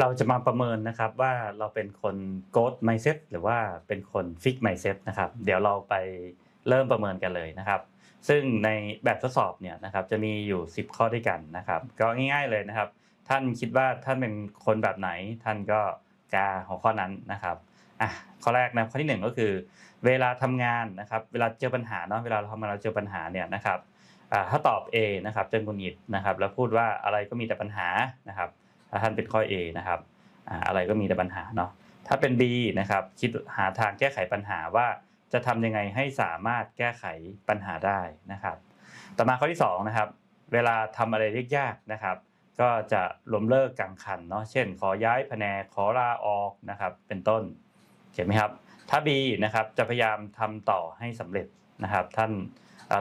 เราจะมาประเมินนะครับว่าเราเป็นคน growth mindset หรือว่าเป็นคน fix mindset นะครับเดี๋ยวเราไปเริ่มประเมินกันเลยนะครับ ซึ่งในแบบทดสอบเนี่ยนะครับจะมีอยู่ 10 ข้อด้วยกันนะครับ ก็ง่ายๆเลยนะครับ ท่านคิดว่าท่านเป็นคนแบบไหน ท่านก็กาหัวข้อนั้นนะครับอะข้อแรกนะข้อที่หนึ่งก็คือ เวลาทำงานนะครับ เวลาเจอปัญหาเนาะเวลาเราทำงานเราเจอปัญหาเนี่ยนะครับอ่าถ้าตอบ A นะครับจะหงุดหงิดนะครับ แล้วพูดว่าอะไรก็มีแต่ปัญหานะครับ ถ้าท่านเป็นข้อ A นะครับอะไรก็มีแต่ปัญหาเนาะถ้าเป็น B นะครับคิดหาทางแก้ไขปัญหาว่าจะทำยังไงให้สามารถแก้ไขปัญหาได้นะครับ ต่อมาข้อที่2นะครับ เวลาทำอะไรยากๆนะครับ ก็จะล้มเลิกกลางคันเนาะ เช่น ขอย้ายแผนก ขอลาออกนะครับ เป็นต้น เห็นไหมครับ ถ้า B นะครับจะพยายามทำต่อให้สำเร็จนะครับ ท่าน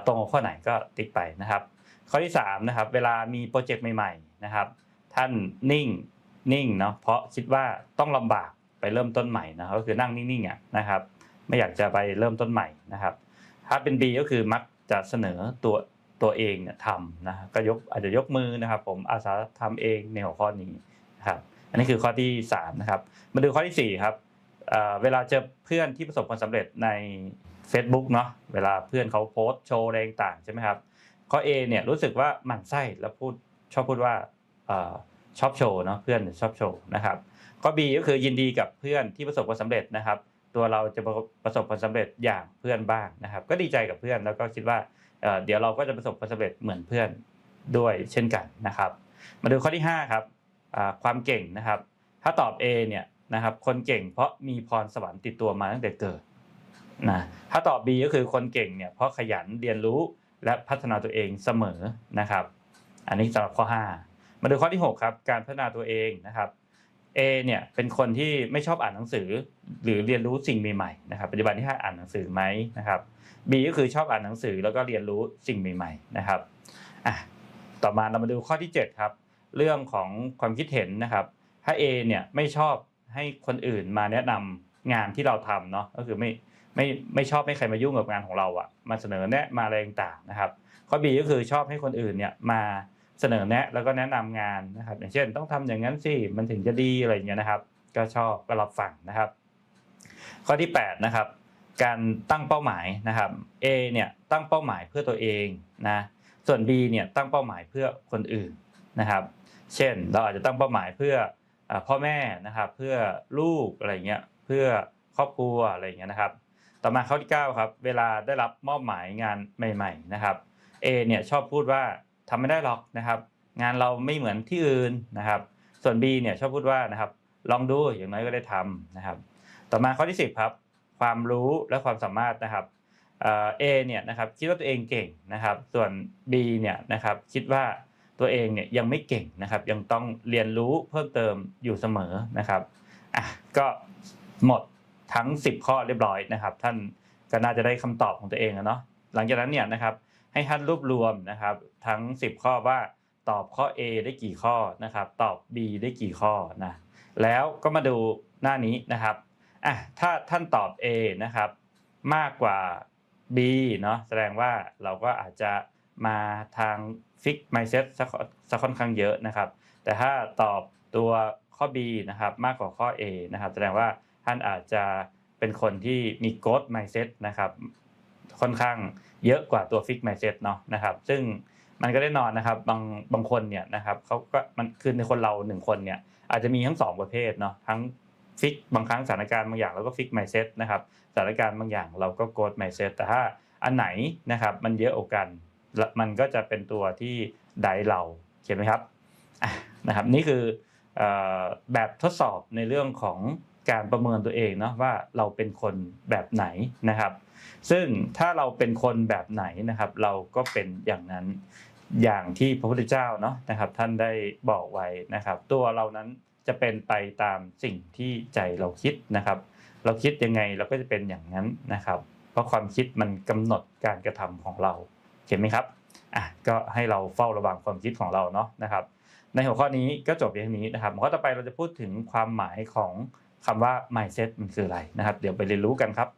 ตรงข้อไหนก็ติ๊กไปนะครับ ข้อที่3นะครับ เวลามีโปรเจกต์ใหม่ๆนะครับ ท่านนิ่งนิ่งเนาะเพราะคิดว่าต้องลำบากไปเริ่มต้นใหม่นะครับก็คือนั่งนิ่งๆอะนะครับ ไม่อยากจะไปเริ่มต้นใหม่นะครับ ถ้าเป็น B ก็คือมักจะเสนอตัวตัวเองเนี่ยทำนะก็ยกอาจจะยกมือนะครับ ผมอาสาทำเองในหัวข้อนี้นะครับ อันนี้คือข้อที่3นะครับมาดูข้อที่4ครับเวลาเจอเพื่อนที่ประสบความสำเร็จใน Facebook เนาะเวลาเพื่อนเขาโพสต์โชว์อะไรต่างใช่ไหมครับข้อ A เนี่ยรู้สึกว่าหมั่นไส้แล้วพูดชอบพูดว่า ชอบโชว์เนาะเพื่อนชอบโชว์นะครับข้อ B ก็คือยินดีกับเพื่อนที่ประสบความสำเร็จนะครับ ตัวเราจะประสบความสำเร็จอย่างเพื่อนบ้างนะครับ ก็ดีใจกับเพื่อนแล้วก็คิดว่าเดี๋ยวเราก็จะประสบความสำเร็จเหมือนเพื่อนด้วยเช่นกันนะครับ มาดูข้อที่5ครับความเก่งนะครับ ถ้าตอบ A เนี่ยนะครับคนเก่งเพราะมีพรสวรรค์ติดตัวมาตั้งแต่เกิดนะถ้าตอบ B ก็คือคนเก่งเนี่ยเพราะขยันเรียนรู้และพัฒนาตัวเองเสมอนะครับ อันนี้สำหรับข้อ 5 มาดูข้อที่ 6 ครับ การพัฒนาตัวเองนะครับ A เนี่ยเป็นคนที่ไม่ชอบอ่านหนังสือ หรือเรียนรู้สิ่งใหม่ๆนะครับปัจจุบันที่ให้อ่านหนังสือไหมนะครับ B ก็คือชอบอ่านหนังสือแล้วก็เรียนรู้สิ่งใหม่ ๆนะครับอะต่อมาเรามาดูข้อที่ 7 ครับ เรื่องของความคิดเห็นนะครับถ้า A เนี่ยไม่ชอบให้คนอื่นมาแนะนำงานที่เราทำเนาะก็คือไม่ไม่ไม่ชอบให้ใครมายุ่งกับงานของเราอะมาเสนอแนะมาอะไรต่างๆนะครับ ข้อ B ก็คือชอบให้คนอื่นเนี่ยมา เสนอแนะแล้วก็แนะนำงานนะครับ อย่างเช่นต้องทำอย่างนั้นสิมันถึงจะดีอะไรอย่างเงี้ยนะครับ ก็ชอบก็รับฟังนะครับ ข้อที่8นะครับการตั้งเป้าหมายนะครับ A เนี่ยตั้งเป้าหมายเพื่อตัวเองนะส่วน B เนี่ยตั้งเป้าหมายเพื่อคนอื่นนะครับ เช่นเราอาจจะตั้งเป้าหมายเพื่อพ่อแม่นะครับ เพื่อลูกอะไรเงี้ยเพื่อครอบครัวอะไรเงี้ยนะครับ ต่อมาข้อที่9ครับเวลาได้รับมอบหมายงานใหม่ ๆนะครับ A เนี่ยชอบพูดว่า ทำไม่ได้หรอกนะครับ งานเราไม่เหมือนที่อื่นนะครับ ส่วน B เนี่ยชอบพูดว่านะครับ ลองดูอย่างน้อยก็ได้ทำนะครับ ต่อมาข้อที่ 10ครับความรู้และความสามารถนะครับเอเนี่ยนะครับคิดว่าตัวเองเก่งนะครับ ส่วน B เนี่ยนะครับคิดว่าตัวเองเนี่ยยังไม่เก่งนะครับ ยังต้องเรียนรู้เพิ่มเติมอยู่เสมอนะครับอะก็หมดทั้ง 10 ข้อเรียบร้อยนะครับ ท่านก็น่าจะได้คำตอบของตัวเองแล้วเนาะหลังจากนั้นเนี่ยนะครับ ให้ท่านรวบรวมนะครับทั้ง 10 ข้อว่าตอบข้อ A ได้กี่ข้อนะครับ ตอบ B ได้กี่ข้อนะแล้วก็มาดูหน้านี้นะครับอะถ้าท่านตอบ A นะครับ มากกว่า B เนาะแสดงว่าเราก็อาจจะมาทาง Fix Mindset สักสักค่อนข้างเยอะนะครับ แต่ถ้าตอบตัวข้อ B นะครับ มากกว่าข้อ A นะครับ แสดงว่าท่านอาจจะเป็นคนที่มี Growth Mindset นะครับ ค่อนข้างเยอะกว่าตัว Fix Mindset เนาะนะครับซึ่งมันก็ได้นอนนะครับบางบางคนเนี่ยนะครับเขาก็มันคือในคนเราหนึ่งคนเนี่ยอาจจะมีทั้งสองประเภทเนาะทั้งฟิกบางครั้งสถานการณ์บางอย่างเราก็ฟิก mindset นะครับสถานการณ์บางอย่างเราก็ growth mindset แต่ถ้าอันไหนนะครับมันเยอะกว่ากันละมันก็จะเป็นตัวที่ไดเราเขียนไหมครับนะครับนี่คือแบบทดสอบในเรื่องของ การประเมินตัวเองเนาะว่าเราเป็นคนแบบไหนนะครับ ซึ่งถ้าเราเป็นคนแบบไหนนะครับ เราก็เป็นอย่างนั้นอย่างที่พระพุทธเจ้าเนาะนะครับ ท่านได้บอกไว้นะครับ ตัวเรานั้นจะเป็นไปตามสิ่งที่ใจเราคิดนะครับ เราคิดยังไงเราก็จะเป็นอย่างนั้นนะครับ เพราะความคิดมันกำหนดการกระทำของเราเห็นไหมครับอะก็ให้เราเฝ้าระวังความคิดของเราเนาะนะครับ ในหัวข้อนี้ก็จบเพียงนี้นะครับ หัวข้อต่อไปเราจะพูดถึงความหมายของ คำว่า mindset มันคืออะไรนะครับ เดี๋ยวไปเรียนรู้กันครับ